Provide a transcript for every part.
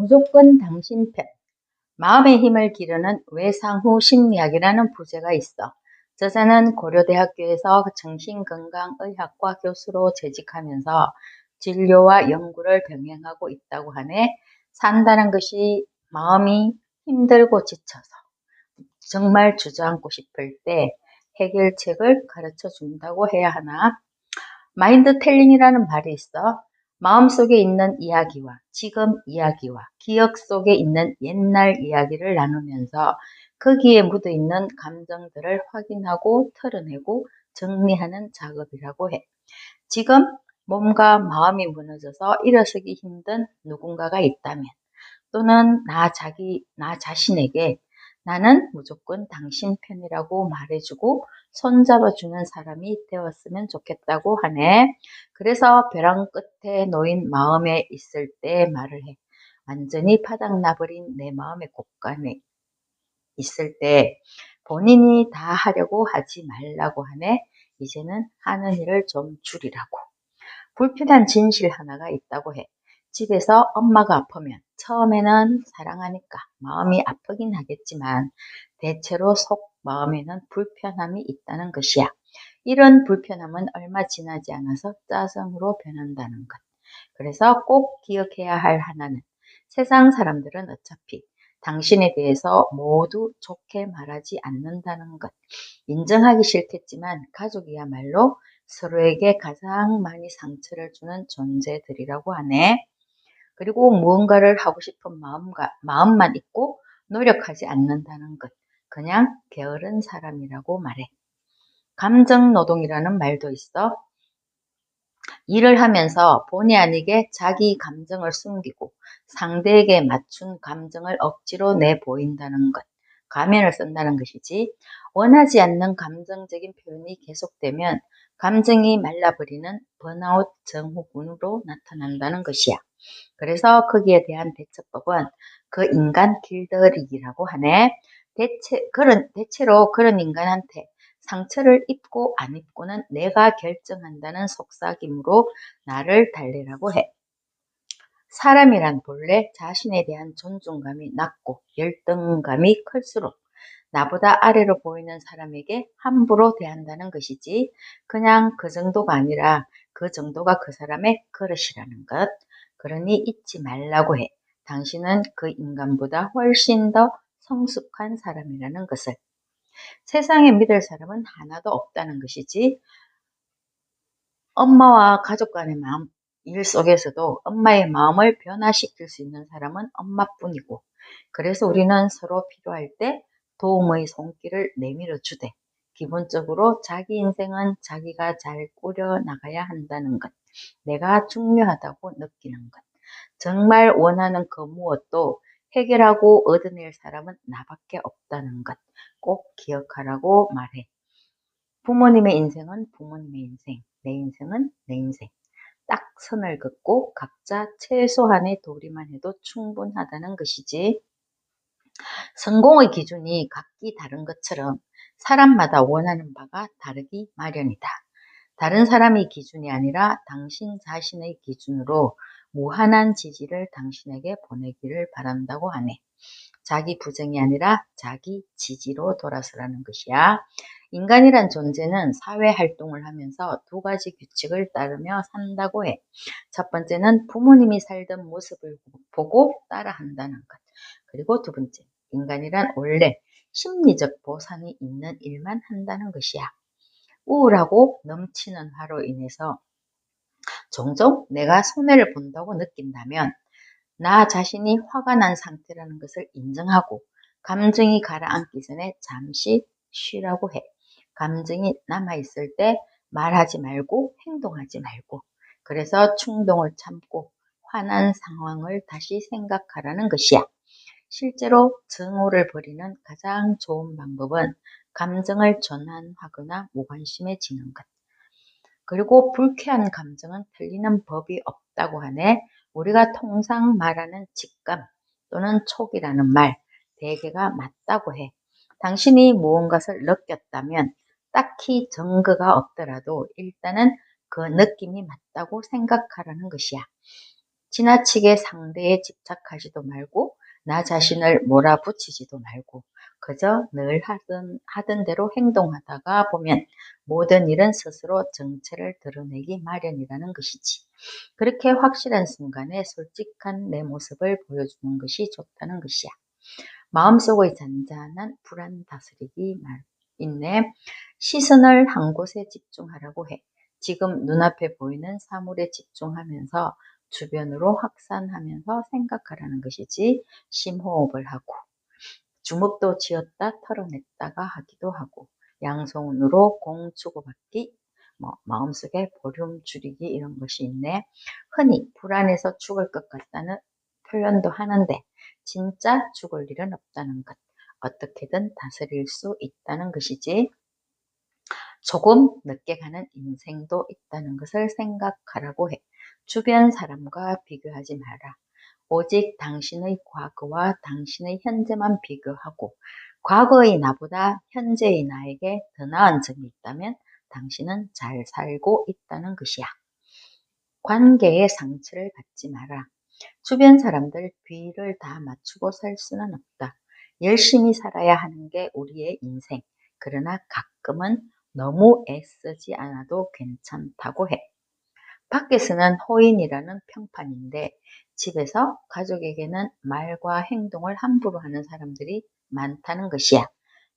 무조건 당신 편. 마음의 힘을 기르는 외상후 심리학이라는 부제가 있어. 저자는 고려대학교에서 정신건강의학과 교수로 재직하면서 진료와 연구를 병행하고 있다고 하네. 산다는 것이 마음이 힘들고 지쳐서 정말 주저앉고 싶을 때 해결책을 가르쳐 준다고 해야 하나? 마인드 텔링이라는 말이 있어. 마음속에 있는 이야기와 지금 이야기와 기억 속에 있는 옛날 이야기를 나누면서 거기에 묻어 있는 감정들을 확인하고 털어내고 정리하는 작업이라고 해. 지금 몸과 마음이 무너져서 일어서기 힘든 누군가가 있다면 또는 나 자기, 나 자신에게 나는 무조건 당신 편이라고 말해주고 손잡아주는 사람이 되었으면 좋겠다고 하네. 그래서 벼랑 끝에 놓인 마음에 있을 때 말을 해. 완전히 바닥나버린 내 마음의 곳간에 있을 때 본인이 다 하려고 하지 말라고 하네. 이제는 하는 일을 좀 줄이라고. 불편한 진실 하나가 있다고 해. 집에서 엄마가 아프면 처음에는 사랑하니까 마음이 아프긴 하겠지만 대체로 속 마음에는 불편함이 있다는 것이야. 이런 불편함은 얼마 지나지 않아서 짜증으로 변한다는 것. 그래서 꼭 기억해야 할 하나는 세상 사람들은 어차피 당신에 대해서 모두 좋게 말하지 않는다는 것. 인정하기 싫겠지만 가족이야말로 서로에게 가장 많이 상처를 주는 존재들이라고 하네. 그리고 무언가를 하고 싶은 마음과, 마음만 있고 노력하지 않는다는 것. 그냥 게으른 사람이라고 말해. 감정 노동이라는 말도 있어. 일을 하면서 본의 아니게 자기 감정을 숨기고 상대에게 맞춘 감정을 억지로 내 보인다는 것. 가면을 쓴다는 것이지. 원하지 않는 감정적인 표현이 계속되면 감정이 말라버리는 번아웃 증후군으로 나타난다는 것이야. 그래서 거기에 대한 대처법은 그 인간 길들이기라고 하네. 대체, 그런, 대체로 그런 인간한테 상처를 입고 안 입고는 내가 결정한다는 속삭임으로 나를 달래라고 해. 사람이란 본래 자신에 대한 존중감이 낮고 열등감이 클수록 나보다 아래로 보이는 사람에게 함부로 대한다는 것이지 그냥 그 정도가 아니라 그 정도가 그 사람의 그릇이라는 것. 그러니 잊지 말라고 해. 당신은 그 인간보다 훨씬 더 성숙한 사람이라는 것을. 세상에 믿을 사람은 하나도 없다는 것이지. 엄마와 가족 간의 마음, 일 속에서도 엄마의 마음을 변화시킬 수 있는 사람은 엄마뿐이고, 그래서 우리는 서로 필요할 때 도움의 손길을 내밀어 주되, 기본적으로 자기 인생은 자기가 잘 꾸려 나가야 한다는 것. 내가 중요하다고 느끼는 것. 정말 원하는 그 무엇도 해결하고 얻어낼 사람은 나밖에 없다는 것 꼭 기억하라고 말해. 부모님의 인생은 부모님의 인생, 내 인생은 내 인생. 딱 선을 긋고 각자 최소한의 도리만 해도 충분하다는 것이지. 성공의 기준이 각기 다른 것처럼 사람마다 원하는 바가 다르기 마련이다. 다른 사람의 기준이 아니라 당신 자신의 기준으로 무한한 지지를 당신에게 보내기를 바란다고 하네. 자기 부정이 아니라 자기 지지로 돌아서라는 것이야. 인간이란 존재는 사회 활동을 하면서 두 가지 규칙을 따르며 산다고 해. 첫 번째는 부모님이 살던 모습을 보고 따라한다는 것. 그리고 두 번째, 인간이란 원래 심리적 보상이 있는 일만 한다는 것이야. 우울하고 넘치는 화로 인해서 종종 내가 손해를 본다고 느낀다면 나 자신이 화가 난 상태라는 것을 인정하고 감정이 가라앉기 전에 잠시 쉬라고 해. 감정이 남아있을 때 말하지 말고 행동하지 말고 그래서 충동을 참고 화난 상황을 다시 생각하라는 것이야. 실제로 증오를 버리는 가장 좋은 방법은 감정을 전환하거나 무관심해지는 것. 그리고 불쾌한 감정은 틀리는 법이 없다고 하네. 우리가 통상 말하는 직감 또는 촉이라는 말 대개가 맞다고 해. 당신이 무언가를 느꼈다면 딱히 증거가 없더라도 일단은 그 느낌이 맞다고 생각하라는 것이야. 지나치게 상대에 집착하지도 말고 나 자신을 몰아붙이지도 말고 그저 늘 하던, 하던 대로 행동하다가 보면 모든 일은 스스로 정체를 드러내기 마련이라는 것이지. 그렇게 확실한 순간에 솔직한 내 모습을 보여주는 것이 좋다는 것이야. 마음속의 잔잔한 불안 다스리기 말 있네. 시선을 한 곳에 집중하라고 해. 지금 눈앞에 보이는 사물에 집중하면서 주변으로 확산하면서 생각하라는 것이지 심호흡을 하고 주먹도 쥐었다 털어냈다가 하기도 하고 양손으로 공 주고받기 뭐 마음속에 보름 줄이기 이런 것이 있네. 흔히 불안해서 죽을 것 같다는 표현도 하는데 진짜 죽을 일은 없다는 것. 어떻게든 다스릴 수 있다는 것이지. 조금 늦게 가는 인생도 있다는 것을 생각하라고 해. 주변 사람과 비교하지 마라. 오직 당신의 과거와 당신의 현재만 비교하고 과거의 나보다 현재의 나에게 더 나은 점이 있다면 당신은 잘 살고 있다는 것이야. 관계의 상처를 받지 마라. 주변 사람들 비를 다 맞추고 살 수는 없다. 열심히 살아야 하는 게 우리의 인생. 그러나 가끔은 너무 애쓰지 않아도 괜찮다고 해. 밖에서는 호인이라는 평판인데 집에서 가족에게는 말과 행동을 함부로 하는 사람들이 많다는 것이야.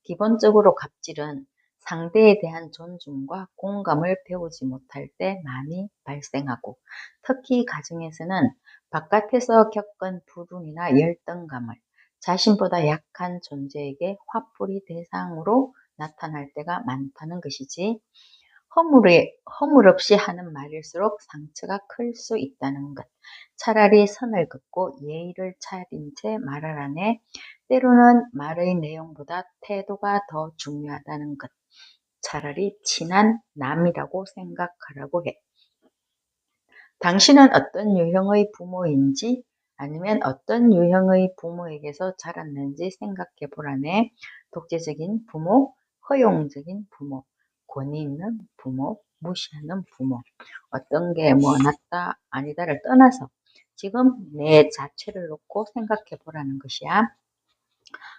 기본적으로 갑질은 상대에 대한 존중과 공감을 배우지 못할 때 많이 발생하고 특히 가정에서는 바깥에서 겪은 불운이나 열등감을 자신보다 약한 존재에게 화풀이 대상으로 나타날 때가 많다는 것이지 허물에, 허물 없이 하는 말일수록 상처가 클 수 있다는 것. 차라리 선을 긋고 예의를 차린 채 말하라네. 때로는 말의 내용보다 태도가 더 중요하다는 것. 차라리 친한 남이라고 생각하라고 해. 당신은 어떤 유형의 부모인지 아니면 어떤 유형의 부모에게서 자랐는지 생각해 보라네. 독재적인 부모, 허용적인 부모, 권위 있는 부모, 무시하는 부모. 어떤 게 뭐 낫다, 아니다를 떠나서 지금 내 자체를 놓고 생각해 보라는 것이야.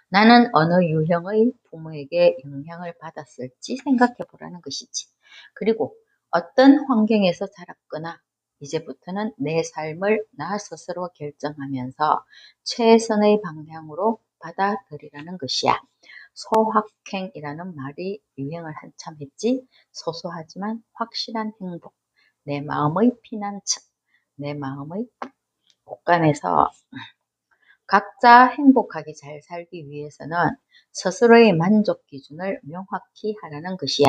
나는 어느 유형의 부모에게 영향을 받았을지 생각해 보라는 것이지. 그리고 어떤 환경에서 자랐거나 이제부터는 내 삶을 나 스스로 결정하면서 최선의 방향으로 받아들이라는 것이야. 소확행이라는 말이 유행을 한참 했지. 소소하지만 확실한 행복. 내 마음의 피난처. 내 마음의 곳간에서 각자 행복하게 잘 살기 위해서는 스스로의 만족 기준을 명확히 하라는 것이야.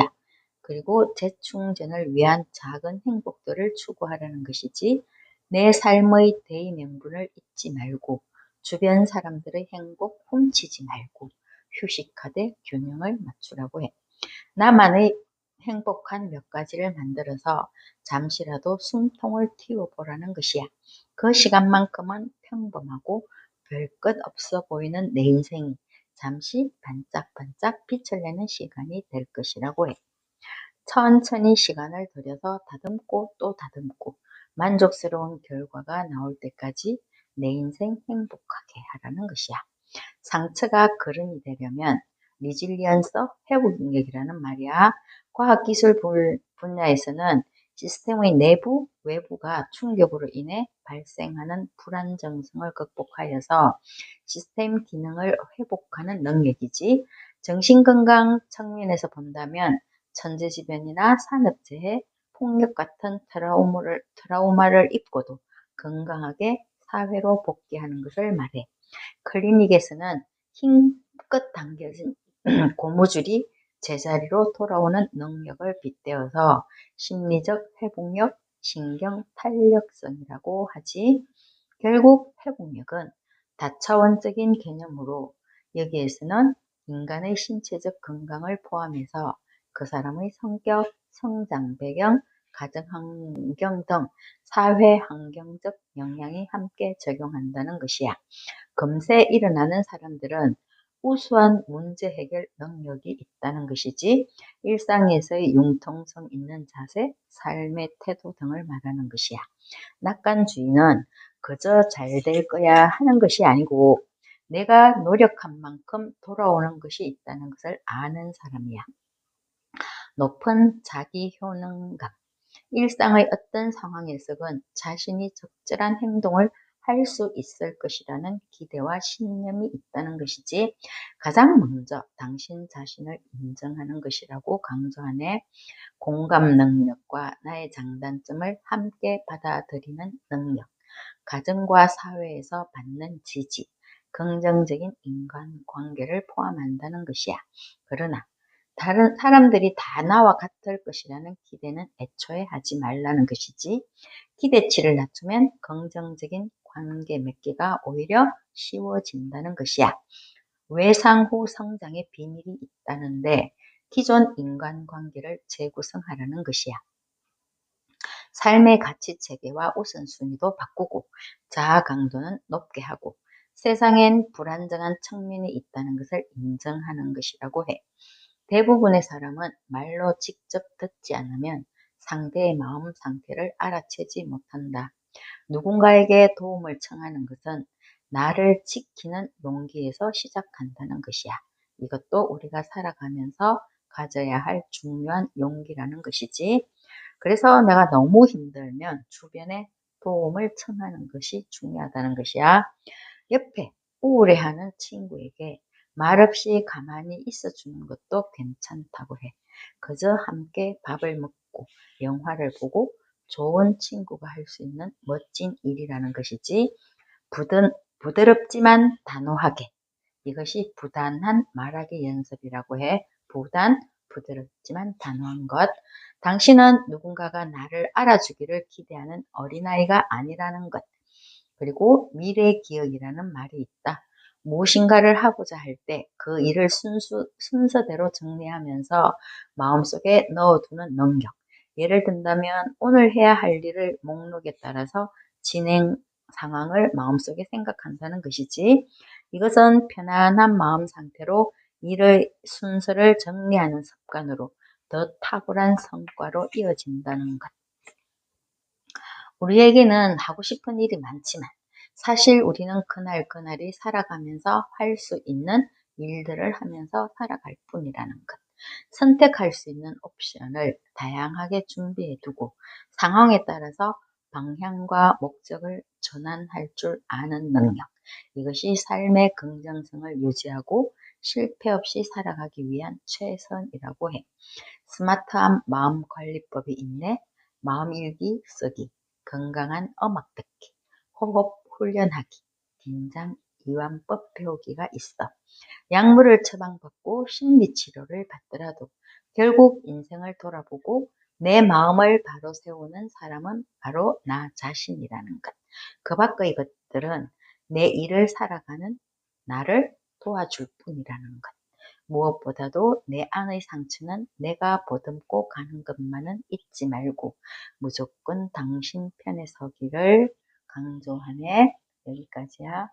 그리고 재충전을 위한 작은 행복들을 추구하라는 것이지 내 삶의 대의명분을 잊지 말고 주변 사람들의 행복 훔치지 말고 휴식하되 균형을 맞추라고 해. 나만의 행복한 몇 가지를 만들어서 잠시라도 숨통을 틔워보라는 것이야. 그 시간만큼은 평범하고 별 것 없어 보이는 내 인생이 잠시 반짝반짝 빛을 내는 시간이 될 것이라고 해. 천천히 시간을 들여서 다듬고 또 다듬고 만족스러운 결과가 나올 때까지 내 인생 행복하게 하라는 것이야. 상처가 그른이 되려면 리질리언스 회복 능력이라는 말이야. 과학기술 분야에서는 시스템의 내부, 외부가 충격으로 인해 발생하는 불안정성을 극복하여서 시스템 기능을 회복하는 능력이지 정신건강 측면에서 본다면 천재지변이나 산업재해, 폭력 같은 트라우마를, 트라우마를 입고도 건강하게 사회로 복귀하는 것을 말해. 클리닉에서는 힘껏 당겨진 고무줄이 제자리로 돌아오는 능력을 빗대어서 심리적 회복력, 신경 탄력성이라고 하지. 결국 회복력은 다차원적인 개념으로 여기에서는 인간의 신체적 건강을 포함해서 그 사람의 성격, 성장 배경, 가정 환경 등 사회 환경적 영향이 함께 적용한다는 것이야. 금세 일어나는 사람들은 우수한 문제 해결 능력이 있다는 것이지 일상에서의 융통성 있는 자세, 삶의 태도 등을 말하는 것이야. 낙관주의는 그저 잘 될 거야 하는 것이 아니고 내가 노력한 만큼 돌아오는 것이 있다는 것을 아는 사람이야. 높은 자기 효능감. 일상의 어떤 상황에서건 자신이 적절한 행동을 할 수 있을 것이라는 기대와 신념이 있다는 것이지 가장 먼저 당신 자신을 인정하는 것이라고 강조하네. 공감 능력과 나의 장단점을 함께 받아들이는 능력, 가정과 사회에서 받는 지지, 긍정적인 인간 관계를 포함한다는 것이야. 그러나 다른 사람들이 다 나와 같을 것이라는 기대는 애초에 하지 말라는 것이지 기대치를 낮추면 긍정적인 관계 맺기가 오히려 쉬워진다는 것이야. 외상후 성장의 비밀이 있다는데 기존 인간관계를 재구성하라는 것이야. 삶의 가치 체계와 우선순위도 바꾸고 자아 강도는 높게 하고 세상엔 불안정한 측면이 있다는 것을 인정하는 것이라고 해. 대부분의 사람은 말로 직접 듣지 않으면 상대의 마음 상태를 알아채지 못한다. 누군가에게 도움을 청하는 것은 나를 지키는 용기에서 시작한다는 것이야. 이것도 우리가 살아가면서 가져야 할 중요한 용기라는 것이지. 그래서 내가 너무 힘들면 주변에 도움을 청하는 것이 중요하다는 것이야. 옆에 우울해하는 친구에게 말없이 가만히 있어주는 것도 괜찮다고 해. 그저 함께 밥을 먹고 영화를 보고 좋은 친구가 할 수 있는 멋진 일이라는 것이지 부드, 부드럽지만 단호하게 이것이 부단한 말하기 연습이라고 해. 부단, 부드럽지만 단호한 것. 당신은 누군가가 나를 알아주기를 기대하는 어린아이가 아니라는 것. 그리고 미래 기억이라는 말이 있다. 무엇인가를 하고자 할 때 그 일을 순수, 순서대로 정리하면서 마음속에 넣어두는 능력. 예를 든다면 오늘 해야 할 일을 목록에 따라서 진행 상황을 마음속에 생각한다는 것이지 이것은 편안한 마음 상태로 일의 순서를 정리하는 습관으로 더 탁월한 성과로 이어진다는 것. 우리에게는 하고 싶은 일이 많지만 사실 우리는 그날 그날이 살아가면서 할 수 있는 일들을 하면서 살아갈 뿐이라는 것. 선택할 수 있는 옵션을 다양하게 준비해 두고 상황에 따라서 방향과 목적을 전환할 줄 아는 능력. 이것이 삶의 긍정성을 유지하고 실패 없이 살아가기 위한 최선이라고 해. 스마트한 마음 관리법이 있네. 마음 일기 쓰기, 건강한 음악 듣기, 호흡 훈련하기, 긴장 이완법 배우기가 있어. 약물을 처방받고 심리치료를 받더라도 결국 인생을 돌아보고 내 마음을 바로 세우는 사람은 바로 나 자신이라는 것. 그 밖의 것들은 내 일을 살아가는 나를 도와줄 뿐이라는 것. 무엇보다도 내 안의 상처는 내가 보듬고 가는 것만은 잊지 말고 무조건 당신 편에 서기를 강조하네. 여기까지야.